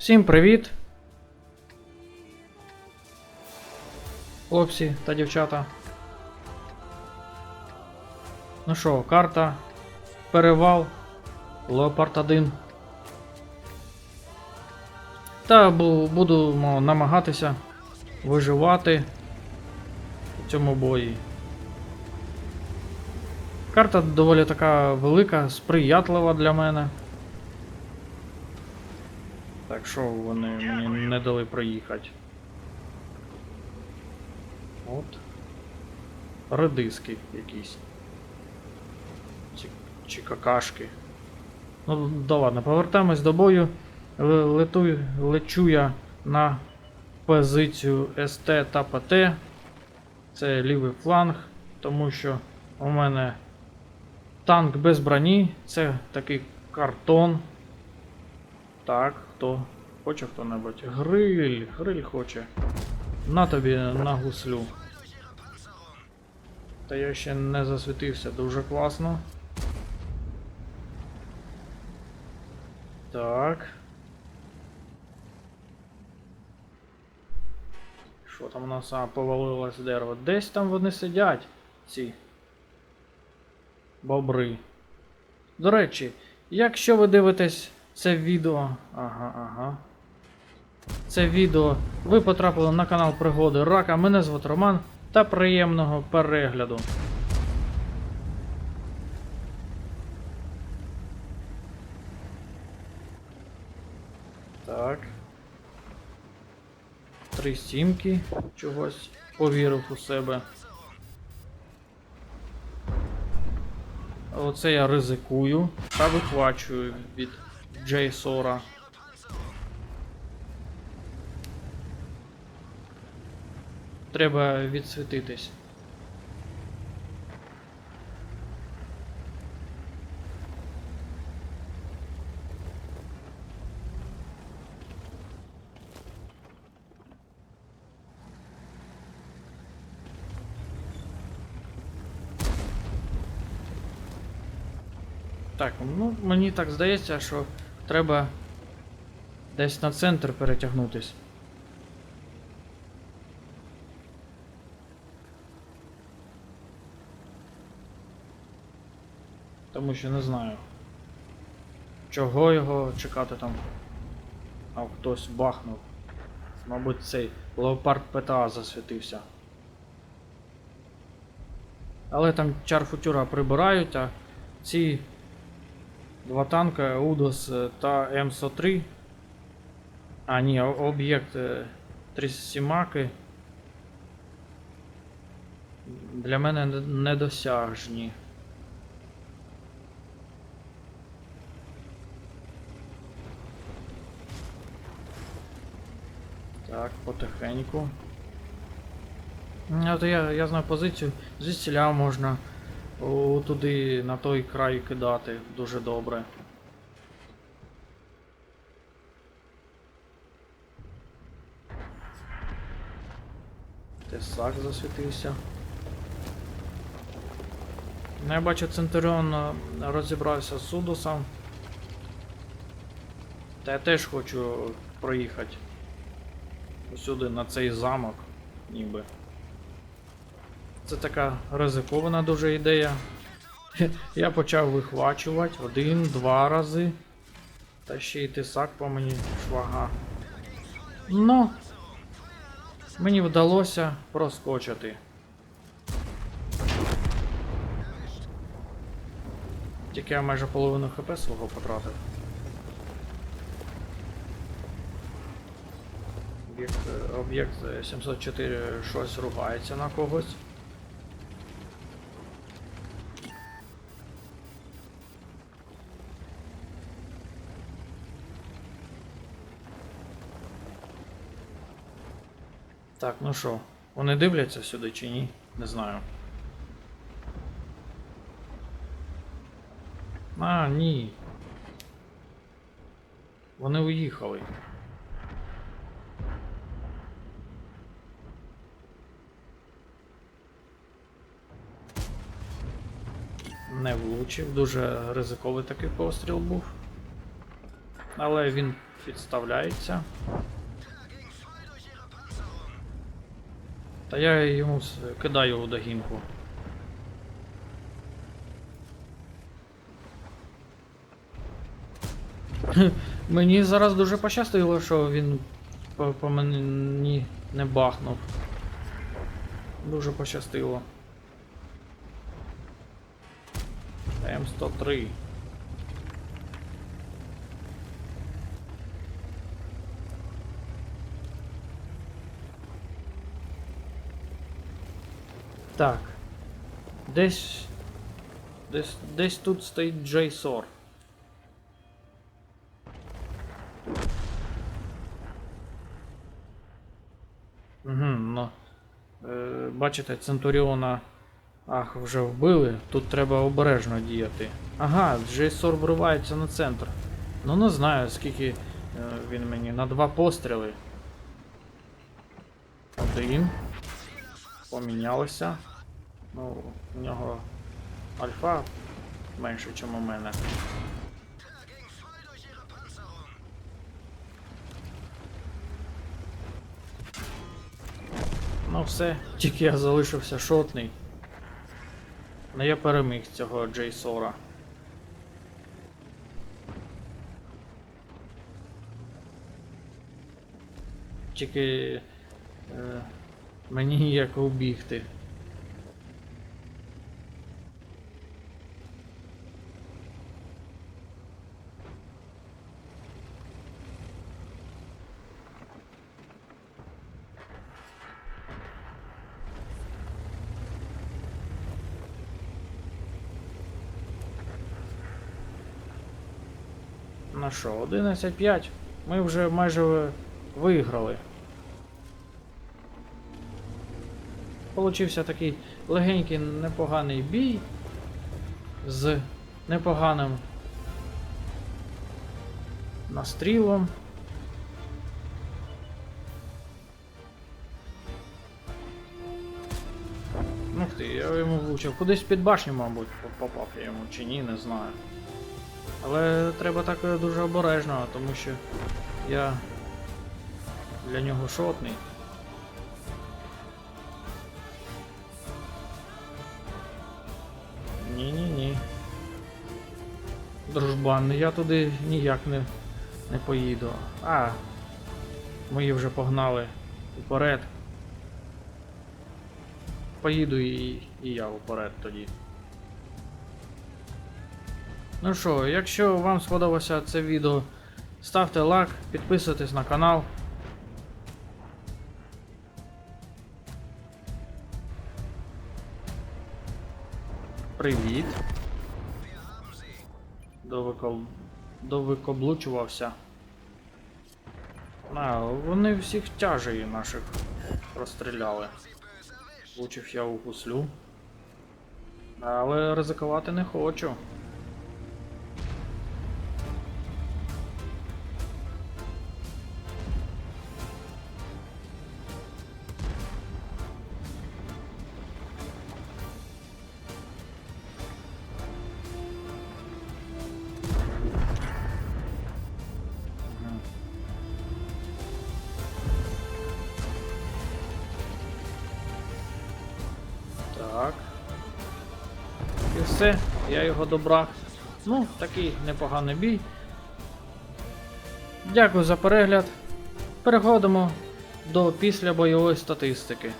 Всім привіт! Хлопці та дівчата. Ну що, карта, перевал, Леопард 1. Та бу- будемо намагатися виживати у цьому бої. Карта доволі така велика, сприятлива для мене. Так що вони мені не дали проїхати. От. Редиски якісь. Чи, чи какашки. Ну, да ладно, повертаємось до бою. Лету, лечу я на позицію СТ та ПТ. Це лівий фланг, тому що у мене танк без броні, це такий картон. Так, хто? Хоче хто-небудь? Гриль, гриль хоче. На тобі на гуслю. Та я ще не засвітився, дуже класно. Так. Що там у нас а, повалилось дерево? Десь там вони сидять, ці бобри. До речі, якщо ви дивитесь це відео. Ага, ага. Це відео. Ви потрапили на канал Пригоди Рака. Мене звуть Роман та приємного перегляду. Так. Три сімки. Чогось повірив у себе. Оце я ризикую та вихвачую від Джейсора. Треба відсвітитись. Так, ну мені так здається, що треба десь на центр перетягнутись. Тому що не знаю. Чого його чекати там. А хтось бахнув. Мабуть, цей леопард ПТА засвітився. Але там чарфутюра прибирають, а ці два танка Удос е, та М103. А, ні, об'єкт е, Трісімаки. Для мене недосяжні. Так, потихеньку. Ну, От я, я знаю позицію, звідсіля можна о, туди на той край кидати дуже добре. Тесак засвітився. Ну, я бачу, Центуріон е, розібрався з Судусом. Та я теж хочу проїхати сюди на цей замок, ніби. Це така ризикована дуже ідея. Я почав вихвачувати один-два рази. Та ще й тисак по мені швага. Ну, мені вдалося проскочити. Тільки я майже половину хп свого потратив. Об'єкт, е, об'єкт е, 704 щось ругається на когось. Так, ну що, вони дивляться сюди чи ні? Не знаю. А, ні. Вони уїхали. Не влучив, дуже ризиковий такий постріл був. Але він підставляється. Та я йому кидаю у догінку. Мені зараз дуже пощастило, що він по, по мені не бахнув. Дуже пощастило. М103. Так. Десь. Десь, десь тут стоїть JSOR. Угу, ну. Е, бачите, Центуріона. Ах, вже вбили. Тут треба обережно діяти. Ага, JSOR вривається на центр. Ну не знаю, скільки е, він мені. На два постріли. Один. Помінялося. Ну, у нього альфа менше, ніж у мене. Ну все, тільки я залишився шотний. Ну я переміг цього Джейсора. Тільки е, мені ніяк убігти. Ну що, 11-5. Ми вже майже виграли. Получився такий легенький непоганий бій з непоганим настрілом. Ну ти, я йому влучив. Кудись під башню, мабуть, попав я йому чи ні, не знаю. Але треба так е, дуже обережно, тому що я для нього шотний. Ні-ні-ні. Дружбан, я туди ніяк не, не поїду. А, мої вже погнали уперед. Поїду і, і я уперед тоді. Ну що, якщо вам сподобалося це відео, ставте лайк, підписуйтесь на канал. Привіт. Довикол... Довикоблучувався. А, вони всіх тяжей наших розстріляли. Влучив я у гуслю. Але ризикувати не хочу. Так. І все, я його добрав. Ну, такий непоганий бій. Дякую за перегляд. Переходимо до післябойової статистики.